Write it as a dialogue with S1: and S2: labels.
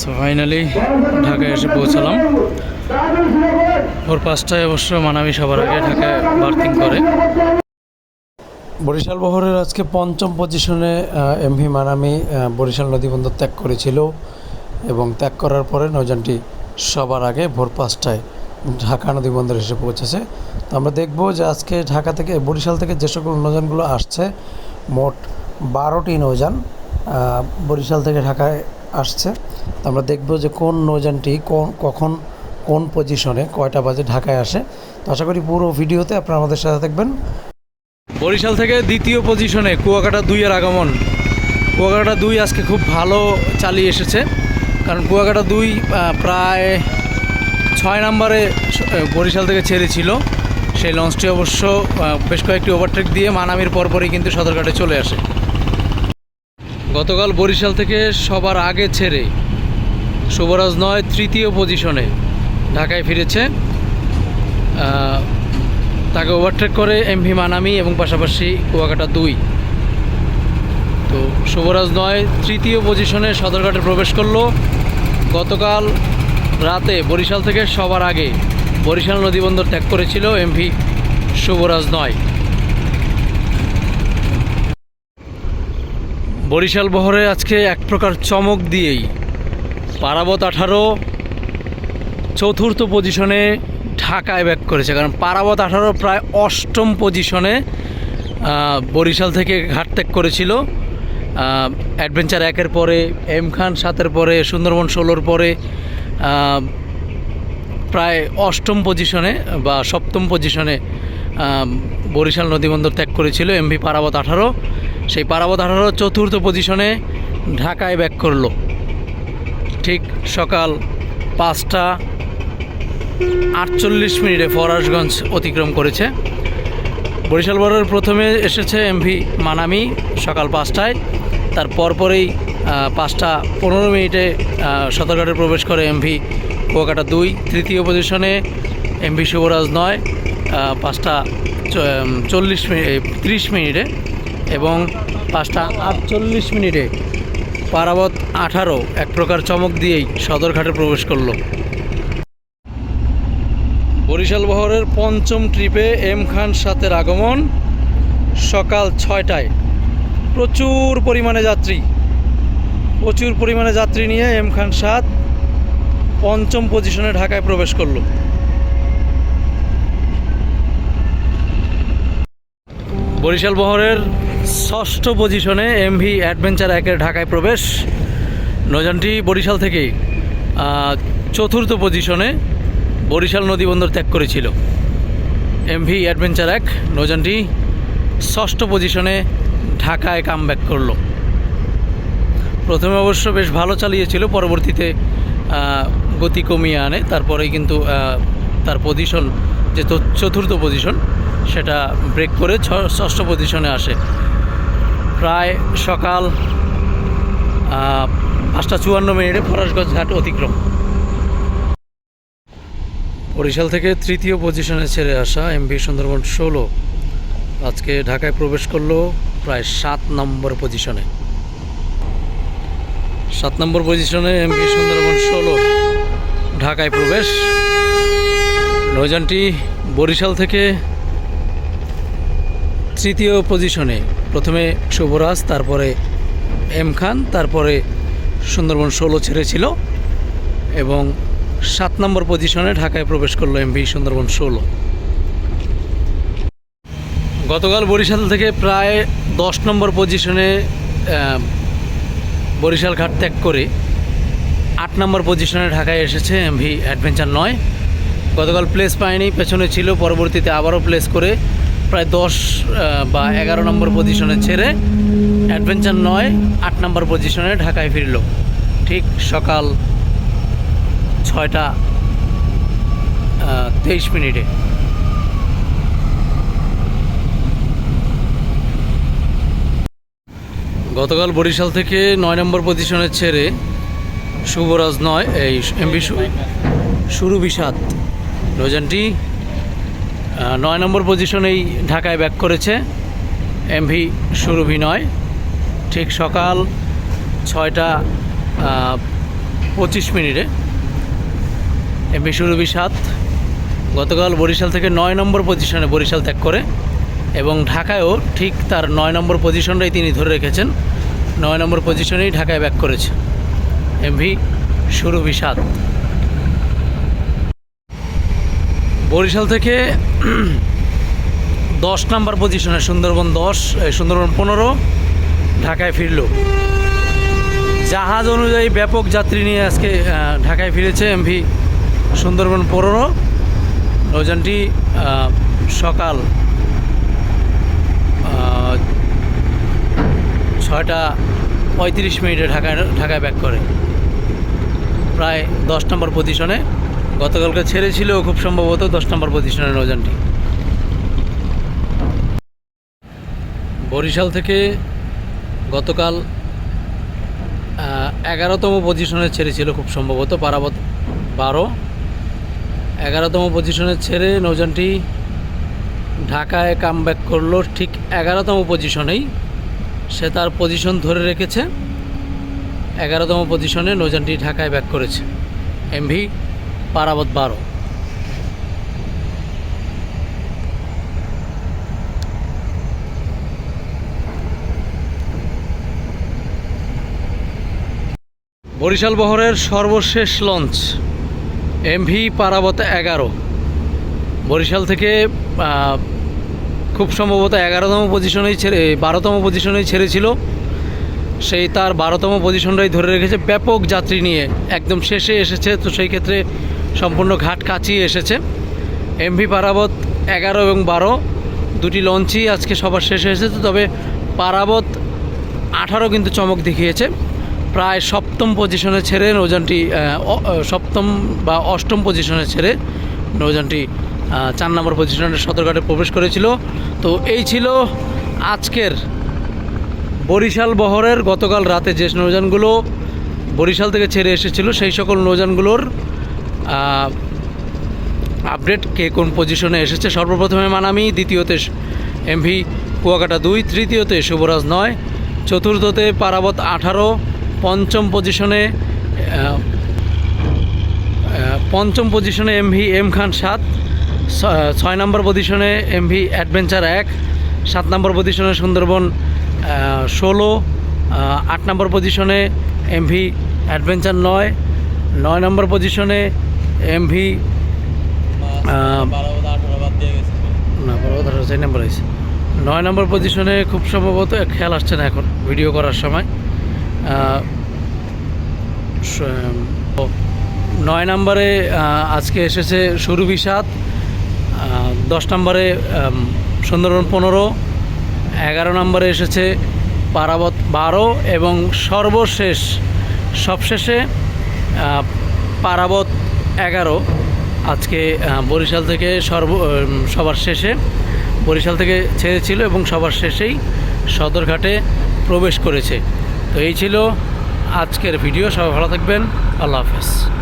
S1: So finally ঢাকায় এসে পৌঁছালাম। ভোর পাঁচটায় অবশ্য মানাবি সবার আগে ঢাকায় বার্থিং করে। বরিশাল বহরের আজকে পঞ্চম পজিশনে এমভি মানামি বরিশাল নদীবন্দর ত্যাগ করেছিল এবং ত্যাগ করার পরে নৌযানটি সবার আগে ভোর পাঁচটায় ঢাকা নদীবন্দর এসে পৌঁছেছে। তো আমরা দেখব যে আজকে ঢাকা থেকে, বরিশাল থেকে যে সকল নৌযানগুলো আসছে, মোট বারোটি নৌযান বরিশাল থেকে ঢাকায় আসছে। আমরা দেখব যে কোন নৌযানটি কোন, কখন, কোন পজিশনে কয়টা বাজে ঢাকায় আসে। তো আশা করি পুরো ভিডিওতে আপনারা আমাদের সাথে থাকবেন। বরিশাল থেকে দ্বিতীয় পজিশনে কুয়াকাটা দুইয়ের আগমন। কুয়াকাটা দুই আজকে খুব ভালো চালিয়ে এসেছে। কারণ কুয়াকাটা দুই প্রায় ছয় নম্বরে বরিশাল থেকে ছেড়েছিল। সেই লঞ্চটি অবশ্য বেশ কয়েকটি ওভারটেক দিয়ে মানামির পরপরই কিন্তু সদরঘাটে চলে আসে। গতকাল বরিশাল থেকে সবার আগে ছেড়ে শুভরাজ নয় তৃতীয় পজিশনে ঢাকায় ফিরেছে। তাকে ওভারটেক করে এমভি মানামি এবং পাশাপাশি কুয়াকাটা দুই। তো শুভরাজ নয় তৃতীয় পজিশনে সদরঘাটে প্রবেশ করল। গতকাল রাতে বরিশাল থেকে সবার আগে বরিশাল নদীবন্দর ত্যাগ করেছিল এমভি শুভরাজ নয়। বরিশাল বহরে আজকে এক প্রকার চমক দিয়েই পারাবত আঠারো চতুর্থ পজিশনে ঢাকায় ব্যাক করেছে। কারণ পারাবত আঠারো প্রায় অষ্টম পজিশনে বরিশাল থেকে ঘাট ত্যাগ করেছিল অ্যাডভেঞ্চার একের পরে এম খান সাতের পরে, সুন্দরবন ষোলোর পরে প্রায় অষ্টম পজিশনে বা সপ্তম পজিশনে বরিশাল নদীবন্দর ত্যাগ করেছিল এমভি পারাবত আঠারো। সেই পারাবত আঠারো চতুর্থ পজিশনে ঢাকায় ব্যাক করল। ঠিক সকাল পাঁচটা আটচল্লিশ মিনিটে ফরাসগঞ্জ অতিক্রম করেছে। বরিশাল বরের প্রথমে এসেছে এমভি মানামি সকাল পাঁচটায়। তার পরপরেই পাঁচটা পনেরো মিনিটে আহ, প্রবেশ করে এমভি কুয়াকাটা দুই। তৃতীয় পজিশনে এমভি শুভরাজ নয় পাঁচটা চল্লিশ মিনিট ত্রিশ মিনিটে এবং পাঁচটা আটচল্লিশ মিনিটে পারাবত আঠারো এক প্রকার চমক দিয়েই সদরঘাটে প্রবেশ করল। বরিশাল বহরের পঞ্চম ট্রিপে এম খান সাতের আগমন সকাল ছয়টায়। প্রচুর পরিমাণে যাত্রী। প্রচুর পরিমাণে যাত্রী নিয়ে এম খান সাত পঞ্চম পজিশনে ঢাকায় প্রবেশ করল। বরিশাল বহরের ষষ্ঠ পজিশনে এমভি অ্যাডভেঞ্চার একের ঢাকায় প্রবেশ। নৌযানটি বরিশাল থেকেই চতুর্থ পজিশনে বরিশাল নদীবন্দর ত্যাগ করেছিল। এমভি অ্যাডভেঞ্চার এক, নৌযানটি ষষ্ঠ পজিশনে ঢাকায় কাম ব্যাক করল। প্রথমে অবশ্য বেশ ভালো চালিয়েছিল, পরবর্তীতে গতি কমিয়ে আনে, তারপরেই কিন্তু তার পজিশন যে চতুর্থ পজিশন সেটা ব্রেক করে ষষ্ঠ পজিশনে আসে। প্রায় সকাল পাঁচটা চুয়ান্ন মিনিটে ফরাসগঞ্জ ঘাট অতিক্রম। বরিশাল থেকে তৃতীয় পজিশনে ছেড়ে আসা এমভি সুন্দরবন ষোলো আজকে ঢাকায় প্রবেশ করল প্রায় সাত নম্বর পজিশনে। সাত নম্বর পজিশনে এমভি সুন্দরবন ষোলো ঢাকায় প্রবেশ। নৌযানটি বরিশাল থেকে তৃতীয় পজিশনে প্রথমে শুভরাজ, তারপরে এম খান, তারপরে সুন্দরবন ষোলো ছেড়েছিল এবং সাত নম্বর পজিশনে ঢাকায় প্রবেশ করল এমভি সুন্দরবন ষোলো। গতকাল বরিশাল থেকে প্রায় দশ নম্বর পজিশনে বরিশাল ঘাট ত্যাগ করে আট নম্বর পজিশনে ঢাকায় এসেছে এমভি অ্যাডভেঞ্চার নয়। গতকাল প্লেস পায়নি, পেছনে ছিল, পরবর্তীতে আবারও প্লেস করে প্রায় দশ বা এগারো নম্বর পজিশনে ছেড়ে অ্যাডভেঞ্চার নয় আট নম্বর পজিশনে ঢাকায় ফিরল। ঠিক সকাল ছয়টা তেইশ মিনিটে। গতকাল বরিশাল থেকে নয় নম্বর পজিশনে ছেড়ে শুভরাজ নয় এই এমবি শুরু বিষাদ। আহ, নয় নম্বর পজিশনেই ঢাকায় ব্যাক করেছে এমভি সুরভি নয়। ঠিক সকাল ছয়টা পঁচিশ মিনিটে এমভি সুরভি সাত। গতকাল বরিশাল থেকে নয় নম্বর পজিশনে বরিশাল ত্যাগ করে এবং ঢাকায়ও ঠিক তার নয় নম্বর পজিশনটাই তিনি ধরে রেখেছেন। নয় নম্বর পজিশনেই ঢাকায় ব্যাক করেছে এমভি সুরভি সাত। বরিশাল থেকে দশ নাম্বার পজিশনে সুন্দরবন দশ সুন্দরবন পনেরো, ঢাকায় ফিরল। জাহাজ অনুযায়ী ব্যাপক যাত্রী নিয়ে আজকে ঢাকায় ফিরেছে এমভি সুন্দরবন পনেরো। নৌযানটি সকাল ছয়টা পঁয়ত্রিশ মিনিটে ঢাকায় ঢাকায় ব্যাক করে। প্রায় দশ নম্বর পজিশনে গতকালকে ছেড়েছিল খুব সম্ভবত দশ নম্বর পজিশনে নৌযানটি। বরিশাল থেকে গতকাল এগারোতম পজিশনে ছেড়েছিল খুব সম্ভবত পারাবত বারো। এগারোতম পজিশনে ছেড়ে নৌযানটি ঢাকায় কাম ব্যাক করল ঠিক এগারোতম পজিশনেই। সে তার পজিশন ধরে রেখেছে। এগারোতম পজিশনে নৌযানটি ঢাকায় ব্যাক করেছে। এমভি পারাবত বারো। বরিশাল বহরের সর্বশেষ লঞ্চ, এমভি পারাবত এগারো। বরিশাল থেকে খুব সম্ভবত এগারোতম পজিশনেই ছেড়ে বারোতম পজিশনেই ছেড়েছিল। সেই তার বারোতম পজিশনটাই ধরে রেখেছে ব্যাপক যাত্রী নিয়ে। একদম শেষে এসেছে, তো সেই ক্ষেত্রে সম্পূর্ণ ঘাট কাছিয়ে এসেছে। এমভি পারাবত এগারো এবং বারো দুটি লঞ্চই আজকে সবার শেষে এসেছে তবে পারাবত আঠারো কিন্তু চমক দেখিয়েছে। প্রায় সপ্তম পজিশনে ছেড়ে আহ, সপ্তম বা অষ্টম পজিশনে ছেড়ে নৌযানটি আহ, চার নম্বর পজিশনে সদরঘাটে প্রবেশ করেছিল। তো এই ছিল আজকের বরিশাল বহরের গতকাল রাতে যে নৌযানগুলো বরিশাল থেকে ছেড়ে এসেছিল সেই সকল নৌযানগুলোর আহ, আপডেট কে কোন পজিশনে এসেছে? সর্বপ্রথমে মানামি, দ্বিতীয়তে এমভি কুয়াকাটা দুই, তৃতীয়তে শুভরাজ নয়, চতুর্থতে পারাবত আঠারো, পঞ্চম পজিশনে পঞ্চম পজিশনে এমভি এম খান সাত ছয় নম্বর পজিশনে এমভি অ্যাডভেঞ্চার এক, সাত নম্বর পজিশনে সুন্দরবন ষোলো আট নম্বর পজিশনে এমভি অ্যাডভেঞ্চার নয় নয় নম্বর পজিশনে এমভি না চার নম্বর নয় নম্বর পজিশনে খুব সম্ভবত খেয়াল আসছে না এখন ভিডিও করার সময়। নয় নম্বরে আজকে এসেছে সুরভি সাত আহ, দশ নম্বরে সুন্দরবন পনেরো এগারো নম্বরে এসেছে পারাবত বারো এবং সর্বশেষ সবশেষে পারাবত এগারো। আজকে বরিশাল থেকে সর্ব সবার শেষে বরিশাল থেকে ছেড়েছিল এবং সবার শেষেই সদরঘাটে প্রবেশ করেছে। তো এই ছিল আজকের ভিডিও। সবাই ভালো থাকবেন। আল্লাহ হাফেজ।